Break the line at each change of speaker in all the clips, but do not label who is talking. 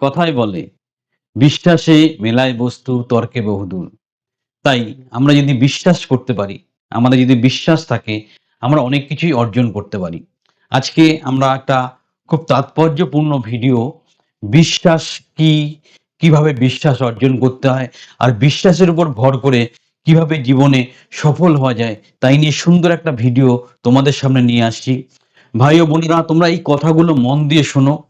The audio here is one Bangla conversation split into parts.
কথায় বলে, বিশ্বাসে মেলায় বস্তু, তর্কে বহুদূর। তাই আমরা যদি বিশ্বাস করতে পারি, আমাদের যদি বিশ্বাস থাকে, আমরা অনেক কিছুই অর্জন করতে পারি। আজকে আমরা একটা খুব তাৎপর্যপূর্ণ ভিডিও, বিশ্বাস কি? কীভাবে বিশ্বাস অর্জন করতে হয়? আর বিশ্বাসের উপর ভর করে কীভাবে জীবনে সফল হওয়া যায়? তাই নিয়ে সুন্দর একটা ভিডিও তোমাদের সামনে নিয়ে আসছি। ভাই ও বোনেরা, তোমরা এই কথাগুলো মন দিয়ে শোনো।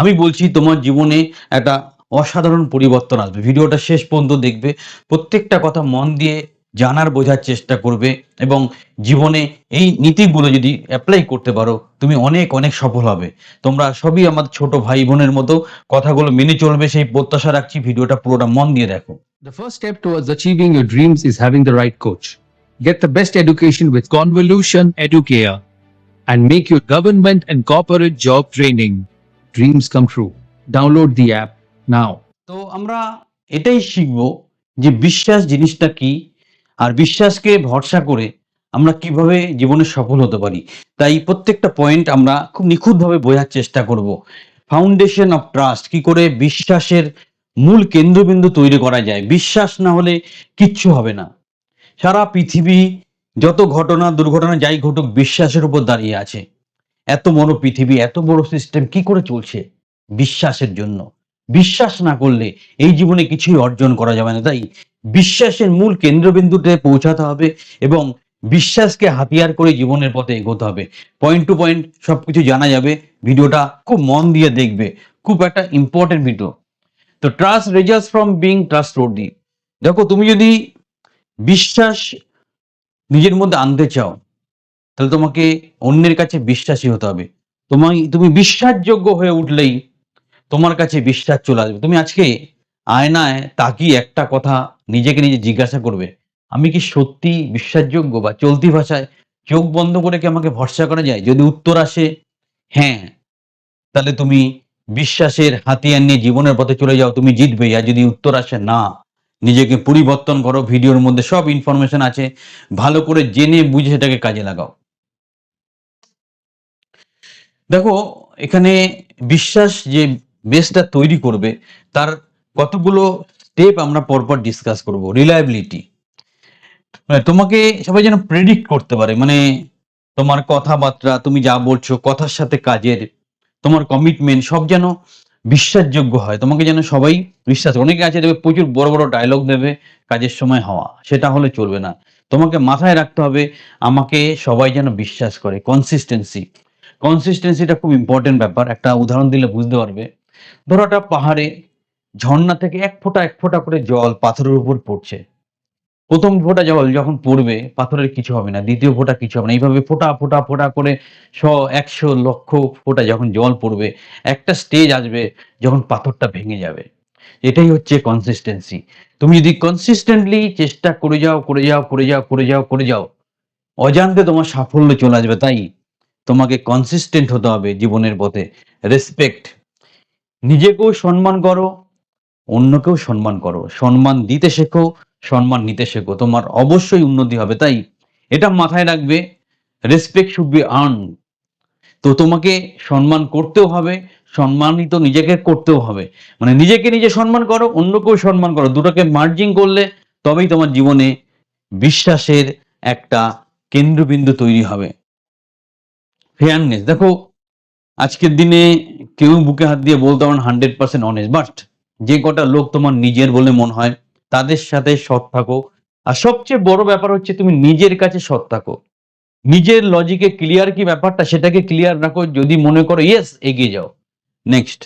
আমি বলছি তোমার জীবনে একটা অসাধারণ পরিবর্তন আসবে। ভিডিওটা শেষ পর্যন্ত দেখবে। প্রত্যেকটা কথা মন দিয়ে জানার, বোঝার চেষ্টা করবে এবং জীবনে এই নীতিগুলো যদি অ্যাপ্লাই করতে পারো, তুমি অনেক অনেক সফল হবে। তোমরা সবই আমার ছোট ভাই বোনের মতো কথাগুলো মেনে চলবে। সেই প্রত্যাশা রাখছি, ভিডিওটা পুরোটা মন দিয়ে দেখো।
The first step towards achieving your dreams is having the right coach. Get the best education with Convolution Educare and make your government and corporate job training. Dreams come true. Download the app now.
তো আমরা এটাই শিখব যে বিশ্বাস জিনিসটা কি, আর বিশ্বাসকে ভরসা করে আমরা কীভাবে জীবনে সফল হতে পারি। তাই প্রত্যেকটা পয়েন্ট আমরা খুব নিখুঁতভাবে বোঝার চেষ্টা করব। ফাউন্ডেশন অফ ট্রাস্ট কি করে বিশ্বাসের মূল কেন্দ্রবিন্দু তৈরি করা যায়। বিশ্বাস না হলে কিচ্ছু হবে না। সারা পৃথিবী যত ঘটনা, দুর্ঘটনা যাই ঘটুক, বিশ্বাসের উপর দাঁড়িয়ে আছে। এত বড় পৃথিবী, এত বড় সিস্টেম কি করে চলছে? বিশ্বাসের জন্য। বিশ্বাস না করলে এই জীবনে কিছুই অর্জন করা যাবে না, তাই বিশ্বাসের মূল কেন্দ্রবিন্দুতে পৌঁছাতে হবে এবং বিশ্বাসকে হাতিয়ার করে জীবনের পথে এগোতে হবে। পয়েন্ট টু পয়েন্ট সবকিছু জানা যাবে, ভিডিওটা খুব মন দিয়ে দেখবে, খুব একটা ইম্পর্টেন্ট ভিডিও তো trust results from being trust দেখো, তুমি যদি বিশ্বাস নিজের মধ্যে আনতে চাও তাহলে তোমাকে অন্যের কাছে বিশ্বাসী হতে হবে। তোমায়, তুমি বিশ্বাসযোগ্য হয়ে উঠলেই তোমার কাছে বিশ্বাস চলে আসবে। তুমি আজকে আয়নায় তাকিয়ে একটা কথা নিজেকে নিজে জিজ্ঞাসা করবে, আমি কি সত্যি বিশ্বাসযোগ্য বা চলতি ভাষায় চোখ বন্ধ করে কি আমাকে ভরসা করা যায়? যদি উত্তর আসে হ্যাঁ তাহলে তুমি বিশ্বাসের হাতিয়ার নিয়ে জীবনের পথে চলে যাও, তুমি জিতবে। আর যদি উত্তর আসে, না, নিজেকে পরিবর্তন করো, ভিডিওর মধ্যে সব ইনফরমেশন আছে, ভালো করে জেনে বুঝে সেটাকে কাজে লাগাও। দেখো, এখানে বিশ্বাস যে বেসটা তৈরি করবে, তার কতগুলো স্টেপ আমরা পরপর ডিসকাস করব রিলায়েবিলিটি মানে তোমাকে সবাই যেন প্রেডিক্ট করতে পারে মানে তোমার কথাবার্তা, তুমি যা বলছো, কথার সাথে কাজের, তোমার কমিটমেন্ট সব যেন বিশ্বাসযোগ্য হয়। তোমাকে যেন সবাই বিশ্বাস, অনেকে আছে দেবে প্রচুর বড় বড় ডায়লগ দেবে কাজের সময় হওয়া, সেটা হলে চলবে না। তোমাকে মাথায় রাখতে হবে, আমাকে সবাই যেন বিশ্বাস করে কনসিস্টেন্সি কনসিস্টেন্সিটা খুব ইম্পর্টেন্ট ব্যাপার। একটা উদাহরণ দিলে বুঝতে পারবে। ধরো একটা পাহাড়ে ঝর্ণা থেকে এক ফোঁটা এক ফোঁটা করে জল পাথরের উপর পড়ছে। প্রথম ফোঁটা জল যখন পড়বে, পাথরের কিছু হবে না। দ্বিতীয় ফোঁটা কিছু হবে না। এইভাবে ফোঁটা ফোঁটা ফোঁটা করে শ, একশো, লক্ষ ফোঁটা যখন জল পড়বে, একটা স্টেজ আসবে যখন পাথরটা ভেঙে যাবে। এটাই হচ্ছে কনসিস্টেন্সি তুমি যদি কনসিস্টেন্টলি চেষ্টা করে যাও করে যাও করে যাও করে যাও করে যাও, অজান্তে তোমার সাফল্য চলে আসবে। তাই তোমাকে কনসিস্টেন্ট হতে হবে জীবনের পথে। রেসপেক্ট নিজেকেও সম্মান করো, অন্যকেও সম্মান করো। সম্মান দিতে শেখো, সম্মান নিতে শেখো। তোমার অবশ্যই উন্নতি হবে, তাই এটা মাথায় রাখবে। রেসপেক্ট শুড বি আর্ন তো তোমাকে সম্মান করতেও হবে, সম্মানিত নিজেকে করতেও হবে। মানে নিজেকে নিজে সম্মান করো, অন্যকেও সম্মান করো। দুটোকে মার্জিং করলে তবেই তোমার জীবনে বিশ্বাসের একটা কেন্দ্রবিন্দু তৈরি হবে। ফেয়ারনেস দেখো, আজকের দিনে কেউ বুকে হাত দিয়ে বলতে পারেন হান্ড্রেড পার্সেন্ট অনেস্ট বাট যে কটা লোক তোমার নিজের বলে মনে হয়, তাদের সাথে সৎ থাকো। আর সবচেয়ে বড় ব্যাপার হচ্ছে তুমি নিজের কাছে সৎ থাকো। নিজের লজিকে ক্লিয়ার কি ব্যাপারটা? সেটাকে ক্লিয়ার রাখো, যদি মনে করো ইয়েস এগিয়ে যাও। নেক্সট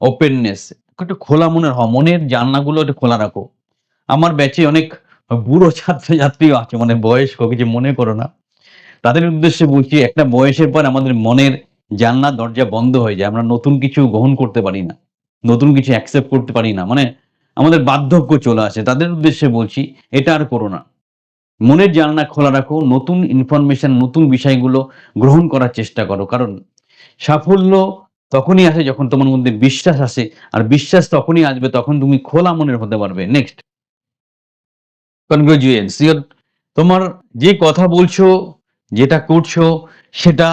ওপেননেস একটু খোলা মনের হও, মনের জানলাগুলো একটু খোলা রাখো। আমার ব্যাচে অনেক বুড়ো ছাত্রছাত্রীও আছে মানে বয়স্ক কিছু মনে করো না। তাদের উদ্দেশ্যে বলছি, একটা বয়সের পর আমাদের মনের জানলা, দরজা বন্ধ হয়ে যায়। আমরা নতুন কিছু গ্রহণ করতে পারি না, নতুন কিছু অ্যাকসেপ্ট করতে পারি না। মানে আমাদের বার্ধক্য চলে আসে। তাদের উদ্দেশ্যে বলছি, এটা আর করো না। মনের জানলা খোলা রাখো, নতুন ইনফরমেশন নতুন বিষয়গুলো গ্রহণ করার চেষ্টা করো। কারণ সাফল্য তখনই আসে যখন তোমার মধ্যে বিশ্বাস আসে, আর বিশ্বাস তখনই আসবে তখন তুমি খোলা মনের হতে পারবে। নেক্সট কনগ্রাচুয়েন্স তোমার যে কথা বলছো যেটা করছ, সেটা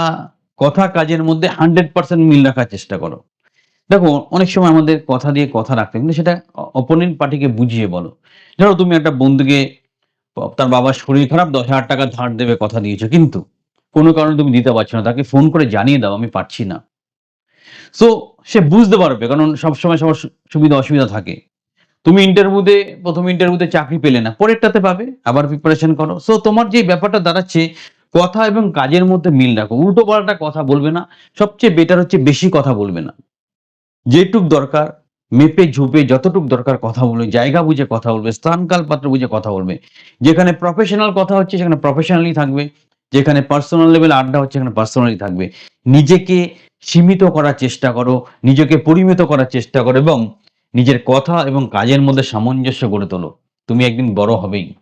কথা কাজের মধ্যে হান্ড্রেড পার্সেন্ট মিল রাখার চেষ্টা করো। দেখো, অনেক সময় আমাদের কথা দিয়ে কথা রাখতে কিন্তু সেটা অপোনেন্ট পার্টিকে বুঝিয়ে বলো। ধরো, তুমি একটা বন্ধুকে, তার বাবার শরীর খারাপ, দশ হাজার টাকা ধার দেবে কথা দিয়েছ, কিন্তু কোনো কারণে তুমি দিতে পারছ না, তাকে ফোন করে জানিয়ে দাও, আমি পারছি না। সো সে বুঝতে পারবে, কারণ সবসময় সবার সুবিধা অসুবিধা থাকে। তুমি ইন্টারভিউতে প্রথম ইন্টারভিউতে চাকরি পেলে না, পরেরটাতে পাবে, আবার প্রিপারেশন করো। সো তোমার যে ব্যাপারটা দাঁড়াচ্ছে কথা এবং কাজের মধ্যে মিল রাখো। উল্টো পাল্টা কথা বলবে না, সবচেয়ে বেটার হচ্ছে বেশি কথা বলবে না। যেটুক দরকার, মেপে ঝুপে যতটুক দরকার কথা বলবে, জায়গা বুঝে কথা বলবে স্থানকাল পাত্র বুঝে কথা বলবে। যেখানে প্রফেশনাল কথা হচ্ছে সেখানে প্রফেশনালি থাকবে, যেখানে পার্সোনাল লেভেল আড্ডা হচ্ছে সেখানে পার্সোনালি থাকবে। নিজেকে সীমিত করার চেষ্টা করো, নিজেকে পরিমিত করার চেষ্টা করো এবং নিজের কথা এবং কাজের মধ্যে সামঞ্জস্য গড়ে তোলো। তুমি একদিন বড় হবেই।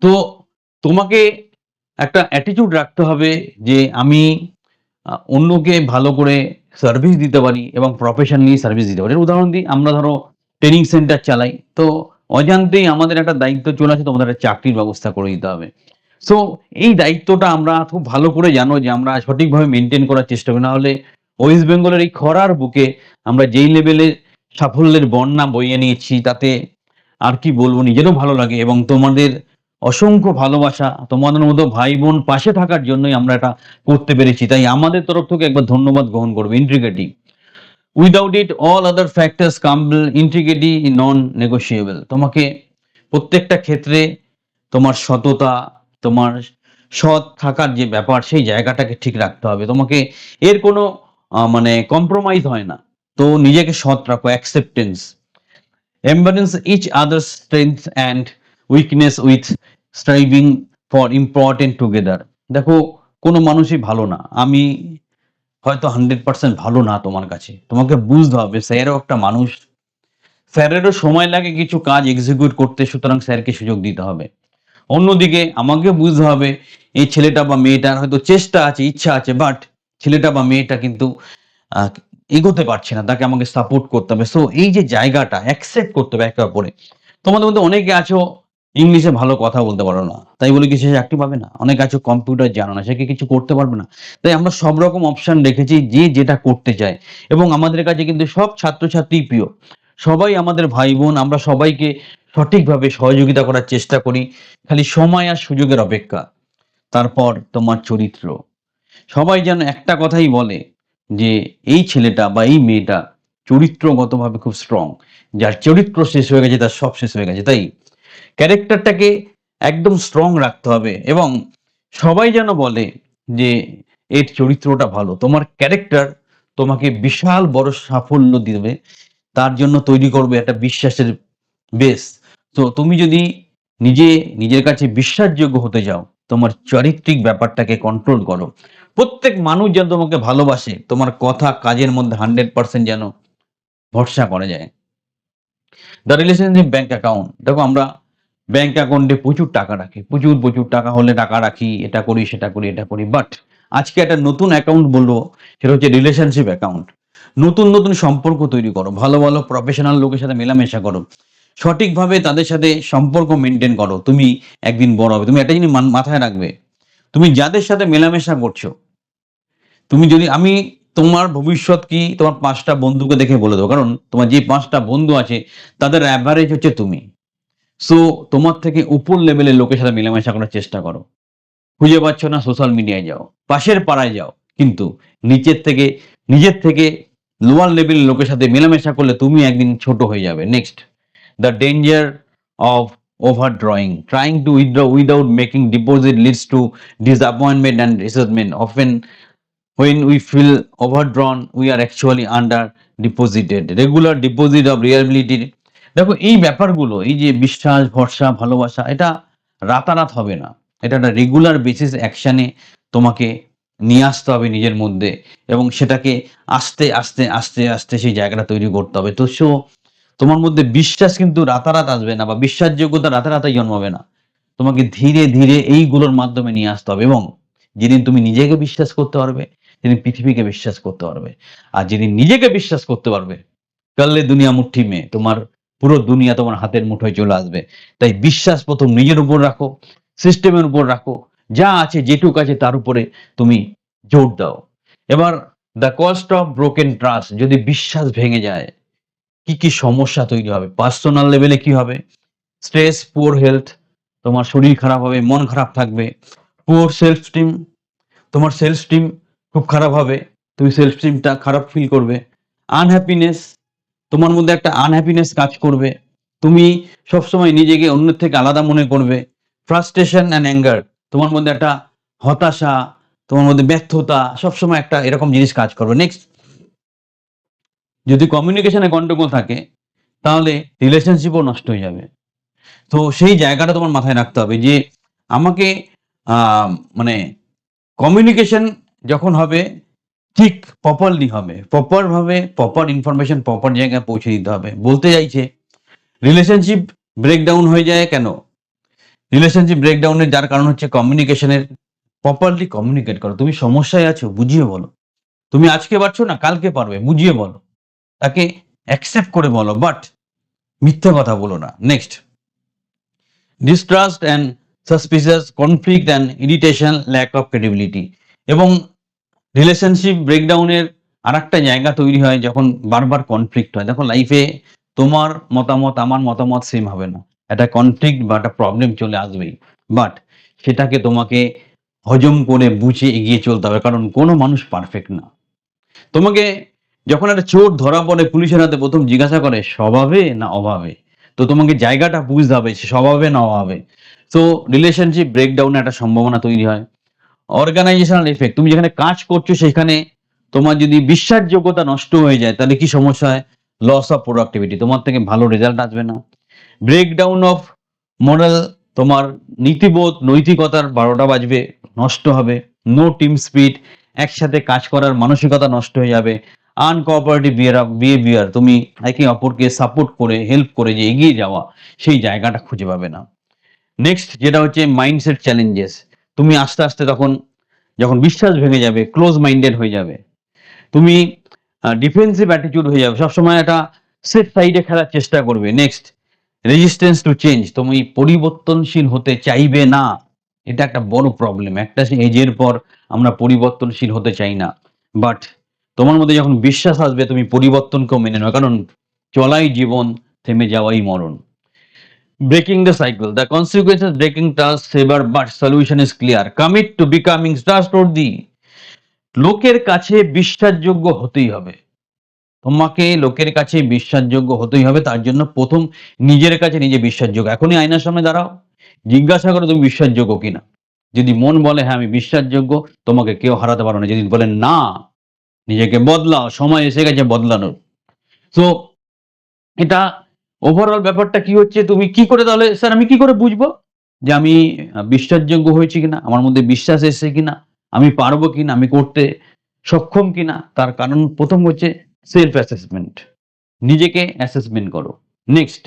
তো তোমাকে একটা অ্যাটিটিউড রাখতে হবে যে আমি অন্যকে ভালো করে সার্ভিস দিতে পারি এবং প্রফেশনালি সার্ভিস দিতে পারি। উদাহরণ দিই, আমরা ধরো ট্রেনিং সেন্টার চালাই। তো অজান্তেই আমাদের একটা দায়িত্ব চলে আসে, তোমাদের একটা চাকরির ব্যবস্থা করে দিতে হবে। সো এই দায়িত্বটা আমরা খুব ভালো করে জানো যে আমরা সঠিকভাবে মেনটেন করার চেষ্টা করি। না হলে ওয়েস্ট বেঙ্গলের এই খরার বুকে আমরা যেই লেভেলে সাফল্যের বন্যা বইয়ে নিয়েছি, তাতে আর কি বলব, নিজেরও ভালো লাগে এবং তোমাদের অসংখ্য ভালোবাসা, তোমাদের মতো ভাই বোন পাশে থাকার জন্যই আমরা এটা করতে পেরেছি। তাই আমাদের তরফ থেকে একবার ধন্যবাদ গ্রহণ করবে। Integrity without it all other factors crumble integrity non negotiable তোমাকে প্রত্যেকটা ক্ষেত্রে তোমার সততা, তোমার সৎ থাকার যে ব্যাপার, সেই জায়গাটাকে ঠিক রাখতে হবে। তোমাকে এর কোনো মানে কম্প্রোমাইজ হয় না। তো নিজেকে সৎ রাখো acceptance embrace each other strength and weakness with striving for important together দেখো, কোনো মানুষই ভালো না। আমি হয়তো হান্ড্রেড পার্সেন্ট ভালো না তোমার কাছে। তোমাকে বুঝতে হবে, স্যারও একটা মানুষ। স্যারেরও সময় লাগে কিছু কাজ এক্সিকিউট করতে, সুতরাং স্যারকে সুযোগ দিতে হবে। অন্যদিকে আমাকে বুঝতে হবে, এই ছেলেটা বা মেয়েটার হয়তো চেষ্টা আছে, ইচ্ছা আছে বাট ছেলেটা বা মেয়েটা কিন্তু এগোতে পারছে না, তাকে আমাকে সাপোর্ট করতে হবে। সো এই যে জায়গাটা অ্যাকসেপ্ট করতে হবে একে অপরে তোমাদের মধ্যে অনেকে আছো ইংলিশে ভালো কথা বলতে পারো না। তাই বলে কি সে চাকরি পাবে না? অনেক আছে কম্পিউটার জানো না, সে কিছু করতে পারবে না? তাই আমরা সব রকম অপশন রেখেছি যে যেটা করতে চায়। এবং আমাদের কাছে কিন্তু সব ছাত্রছাত্রী প্রিয়। সবাই আমাদের ভাই বোন, আমরা সবাইকে সঠিকভাবে সহযোগিতা করার চেষ্টা করি। খালি সময় আর সুযোগের অপেক্ষা। তারপর তোমার চরিত্র। সবাই যেন একটা কথাই বলে যে এই ছেলেটা বা এই মেয়েটা চরিত্রগতভাবে খুব স্ট্রং যার চরিত্র শেষ হয়ে গেছে, তার সব শেষ হয়ে গেছে, তাই? ক্যারেক্টারটাকে একদম স্ট্রং রাখতে হবে এবং সবাই যেন বলে যে, এর চরিত্রটা ভালো। তোমার ক্যারেক্টার তোমাকে বিশাল বড় সাফল্য দিবে। তার জন্য তৈরি করবে একটা বিশ্বাসের বেস তো তুমি যদি নিজে, নিজের কাছে বিশ্বাসযোগ্য হতে যাও, তোমার চারিত্রিক ব্যাপারটাকে কন্ট্রোল করো। প্রত্যেক মানুষ যেন তোমাকে ভালোবাসে, তোমার কথা কাজের মধ্যে হান্ড্রেড পার্সেন্ট যেন ভরসা করা যায়। দ্য রিলেশনশিপ ব্যাংক অ্যাকাউন্ট দেখো আমরা ব্যাংক অ্যাকাউন্টে প্রচুর টাকা রাখে। প্রচুর প্রচুর টাকা হলে টাকা রাখি, এটা করি, সেটা করি, এটা করি। বাট আজকে একটা নতুন অ্যাকাউন্ট বলব, সেটা হচ্ছে রিলেশনশিপ অ্যাকাউন্ট নতুন নতুন সম্পর্ক তৈরি করো। ভালো ভালো প্রফেশনাল লোকের সাথে মেলামেশা করো। সঠিকভাবে তাদের সাথে সম্পর্ক মেনটেন করো। তুমি একদিন বড় হবে। তুমি একটা জিনিস মাথায় রাখবে। তুমি যাদের সাথে মেলামেশা করছ, তুমি যদি, আমি তোমার ভবিষ্যৎ কি, তোমার পাঁচটা বন্ধুকে দেখে বলে দেবো। কারণ তোমার যে পাঁচটা বন্ধু আছে, তাদের অ্যাভারেজ হচ্ছে তুমি। সো তোমার থেকে উপর লেভেলের লোকের সাথে মেলামেশা করার চেষ্টা করো। খুঁজে পাচ্ছ না সোশ্যাল মিডিয়ায় যাও। পাশের পাড়ায় যাও। কিন্তু নিচের থেকে, নিজের থেকে লোয়ার লেভেলের লোকের সাথে মেলামেশা করলে তুমি একদিন ছোট হয়ে যাবে। Next the danger of over drawing trying to withdraw without making deposit leads to disappointment and resentment. Often, when we feel overdrawn, we are actually under deposited regular deposit of reliability দেখো, এই ব্যাপারগুলো, এই যে বিশ্বাস, ভরসা, ভালোবাসা, এটা রাতারাত হবে না। এটা একটা রেগুলার বেসিস অ্যাকশানে তোমাকে নিয়ে আসতে হবে নিজের মধ্যে এবং সেটাকে আস্তে আস্তে আস্তে আস্তে সেই জায়গাটা তৈরি করতে হবে। তো সো, তোমার মধ্যে বিশ্বাস কিন্তু রাতারাত আসবে না বা বিশ্বাসযোগ্যতা রাতারাতাই জন্মাবে না। তোমাকে ধীরে ধীরে এইগুলোর মাধ্যমে নিয়ে আসতে হবে এবং যেদিন তুমি নিজেকে বিশ্বাস করতে পারবে যেদিন পৃথিবীকে বিশ্বাস করতে পারবে। আর যেদিন নিজেকে বিশ্বাস করতে পারবে, কাল্লে দুনিয়া মুঠি মেয়ে তোমার পুরো দুনিয়া তোমার হাতের মুঠোয় চলে আসবে। তাই বিশ্বাস প্রথম নিজের উপর রাখো, সিস্টেমের উপর রাখো, যা আছে যেটুক আছে তার উপরে তুমি জোর দাও। এবার the cost of broken trust যদি বিশ্বাস ভেঙে যায়, কি কি সমস্যা তৈরি হবে? পার্সোনাল লেভেলে কি হবে? স্ট্রেস পুয়ার হেলথ তোমার শরীর খারাপ হবে, মন খারাপ থাকবে পুয়ার সেলফ স্টিম তোমার সেলফ স্টিম খুব খারাপ হবে, তুমি সেলফ স্টিমটা খারাপ ফিল করবে আনহ্যাপিনেস তোমার মধ্যে একটা আনহ্যাপিনেস কাজ করবে। তুমি সবসময় নিজেকে অন্যের থেকে আলাদা মনে করবে। ফ্রাস্ট্রেশন অ্যান্ড অ্যাঙ্গার তোমার মধ্যে একটা হতাশা, তোমার মধ্যে ব্যর্থতা, সবসময় একটা এরকম জিনিস কাজ করবে। নেক্সট যদি কমিউনিকেশনে গন্ডগোল থাকে, তাহলে রিলেশনশিপও নষ্ট হয়ে যাবে। তো সেই জায়গাটা তোমার মাথায় রাখতে হবে যে, আমাকে মানে কমিউনিকেশন যখন হবে ঠিক প্রপারলি হবে। প্রপার ভাবে প্রপার ইনফরমেশন প্রপার জায়গায় পৌঁছে দিতে হবে। বলতে চাইছে রিলেশনশিপ ব্রেকডাউন হয়ে যায় কেন? রিলেশনশিপ ব্রেকডাউনের যার কারণ হচ্ছে কমিউনিকেশনের প্রপারলি কমিউনিকেট করো। তুমি সমস্যায় আছো, বুঝিয়ে বলো। তুমি আজকে পারছ না, কালকে পারবে, বুঝিয়ে বলো। তাকে অ্যাকসেপ্ট করে বলো বাট মিথ্যে কথা বলো না। Next distrust and suspicious conflict and irritation lack of credibility এবং রিলেশনশিপ ব্রেকডাউনের আর একটা জায়গা তৈরি হয় যখন বারবার কনফ্লিক্ট হয়। দেখো লাইফে তোমার মতামত, আমার মতামত সেম হবে না। একটা কনফ্লিক্ট বা একটা প্রবলেম চলে আসবেই। বাট সেটাকে তোমাকে হজম করে বুঝে এগিয়ে চলতে হবে, কারণ কোনো মানুষ পারফেক্ট না। তোমাকে যখন একটা চোর ধরা পড়ে পুলিশের হাতে, প্রথম জিজ্ঞাসা করে, স্বভাবে না অভাবে? তো তোমাকে জায়গাটা বুঝতে হবে সে স্বভাবে না অভাবে। তো রিলেশনশিপ ব্রেকডাউনে একটা সম্ভাবনা তৈরি হয়। অর্গানাইজেশনাল এফেক্ট তুমি যেখানে কাজ করছ, সেখানে তোমার যদি বিশ্বাসযোগ্যতা নষ্ট হয়ে যায়, তাহলে কি সমস্যা হয়? লস অফ প্রোডাক্টিভিটি তোমার থেকে ভালো রেজাল্ট আসবে না। ব্রেকডাউন অফ মরাল তোমার নীতিবোধ, নৈতিকতার বারোটা বাজবে, নষ্ট হবে। নো টিম স্পিড একসাথে কাজ করার মানসিকতা নষ্ট হয়ে যাবে। আনকোঅপারেটিভ বিহেভিয়ার তুমি একে অপরকে সাপোর্ট করে হেল্প করে যে এগিয়ে যাওয়া, সেই জায়গাটা খুঁজে পাবে না। নেক্সট যেটা হচ্ছে মাইন্ডসেট চ্যালেঞ্জেস তুমি আস্তে আস্তে তখন, যখন বিশ্বাস ভেঙে যাবে ক্লোজ মাইন্ডেড হয়ে যাবে। তুমি ডিফেন্সিভ অ্যাটিটিউড হয়ে যাবে। সবসময় একটা সেফ সাইডে খেলার চেষ্টা করবে। নেক্সট রেজিস্ট্যান্স টু চেঞ্জ তুমি পরিবর্তনশীল হতে চাইবে না। এটা একটা বড় প্রবলেম একটা এজের পর আমরা পরিবর্তনশীল হতে চাই না। বাট তোমার মধ্যে যখন বিশ্বাস আসবে, তুমি পরিবর্তনকেও মেনে নাও কারণ, চলাই জীবন থেমে যাওয়াই মরণ। Breaking the cycle. The consequences breaking task, saver, but solution is clear. Commit to becoming trustworthy লোকের কাছে বিশ্বাসযোগ্য হতেই হবে তোমাকে লোকের কাছে বিশ্বাসযোগ্য হতেই হবে তার জন্য প্রথম নিজের কাছে নিজে বিশ্বাসযোগ্য এখনই আয়নার সামনে দাঁড়াও, জিজ্ঞাসা করো তুমি বিশ্বাসযোগ্য কিনা। যদি মন বলে হ্যাঁ আমি বিশ্বাসযোগ্য তোমাকে কেউ হারাতে পারো না। যদি বলে, না, নিজেকে বদলাও, সময় এসে গেছে, বদলানোর। তো এটা ওভারঅল ব্যাপারটা কি হচ্ছে? তুমি কি করে তাহলে, স্যার, আমি কি করে বুঝব? যে আমি বিশ্বাসযোগ্য হয়েছি কিনা? আমার মধ্যে বিশ্বাস এসেছে কিনা? আমি পারব কিনা? আমি করতে সক্ষম কিনা? তার কারণ প্রথম হচ্ছে সেলফ অ্যাসেসমেন্ট নিজেকে অ্যাসেসমেন্ট করো। নেক্সট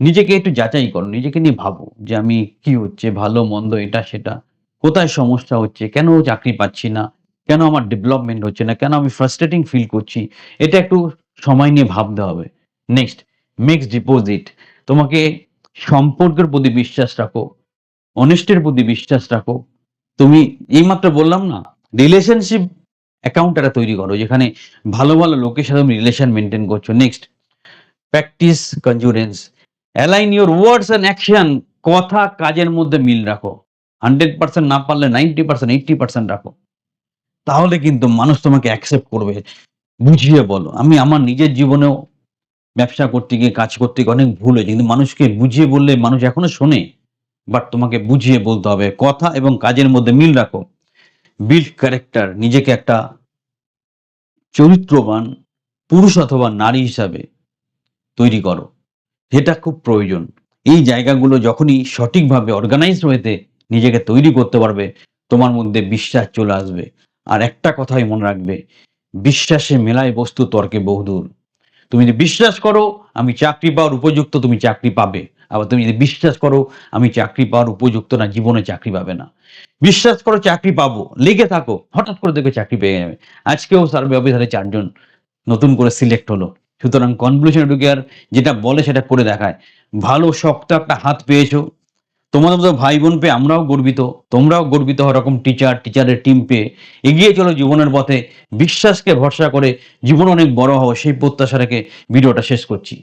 নিজেকে একটু যাচাই করো। নিজেকে নিয়ে ভাবো যে আমি কি হচ্ছে, ভালো, মন্দ, এটা, সেটা। কোথায় সমস্যা হচ্ছে? কেন চাকরি পাচ্ছি না? কেন আমার ডেভেলপমেন্ট হচ্ছে না? কেন আমি ফ্রাস্ট্রেটিং ফিল করছি? এটা একটু সময় নিয়ে ভাবতে হবে। নেক্সট মিক্স ডিপোজিট তোমাকে সম্পর্কের প্রতি বিশ্বাস রাখো অনেস্টের প্রতি বিশ্বাস রাখো। তুমি এইমাত্র বললাম না রিলেশনশিপ অ্যাকাউন্ট একটা তৈরি করো, যেখানে ভালো ভালো লোকের সাথে তুমি রিলেশন মেনটেন করছ। Next practice congruence align your words and action কথা কাজের মধ্যে মিল রাখো। হান্ড্রেড পার্সেন্ট না পারলে নাইনটি পার্সেন্ট এইটটি পার্সেন্ট রাখো। তাহলে কিন্তু মানুষ তোমাকে অ্যাকসেপ্ট করবে, বুঝিয়ে বলো। আমি আমার নিজের জীবনেও ব্যবসা করতে গিয়ে, কাজ করতে গিয়ে অনেক ভুল হয়েছে। কিন্তু মানুষকে বুঝিয়ে বললে, মানুষ এখনও শোনে। বাট তোমাকে বুঝিয়ে বলতে হবে, কথা এবং কাজের মধ্যে মিল রাখো। বিল্ড ক্যারেক্টার নিজেকে একটা চরিত্রবান পুরুষ অথবা নারী হিসাবে তৈরি করো। এটা খুব প্রয়োজন। এই জায়গাগুলো যখনই সঠিকভাবে অর্গানাইজ হয়েতে নিজেকে তৈরি করতে পারবে, তোমার মধ্যে বিশ্বাস চলে আসবে। আর একটা কথাই মনে রাখবে, বিশ্বাসে মেলায় বস্তু তর্কে বহুদূর। তুমি যদি বিশ্বাস করো, আমি চাকরি পাওয়ার উপযুক্ত তুমি চাকরি পাবে। আবার তুমি যদি বিশ্বাস করো, আমি চাকরি পাওয়ার উপযুক্ত না, জীবনে চাকরি পাবে না। বিশ্বাস করো, চাকরি পাবো। লেগে থাকো। হঠাৎ করে দেখবে চাকরি পেয়ে যাবে। আজকেও সার্ভে অফিসারে চারজন নতুন করে সিলেক্ট হলো। সুতরাং কনভলিউশন এডুকেয়ার যেটা বলে সেটা করে দেখায়। ভালো শক্ত একটা হাত পেয়েছ। তোমাদের মতো ভাই বোন পেয়ে আমরাও গর্বিত, তোমরাও গর্বিত হওয়ার রকম টিচার টিচারের টিম পেয়ে এগিয়ে চলো জীবনের পথে, বিশ্বাসকে ভরসা করে জীবন অনেক বড় হও সেই প্রত্যাশা রেখে ভিডিওটা শেষ করছি।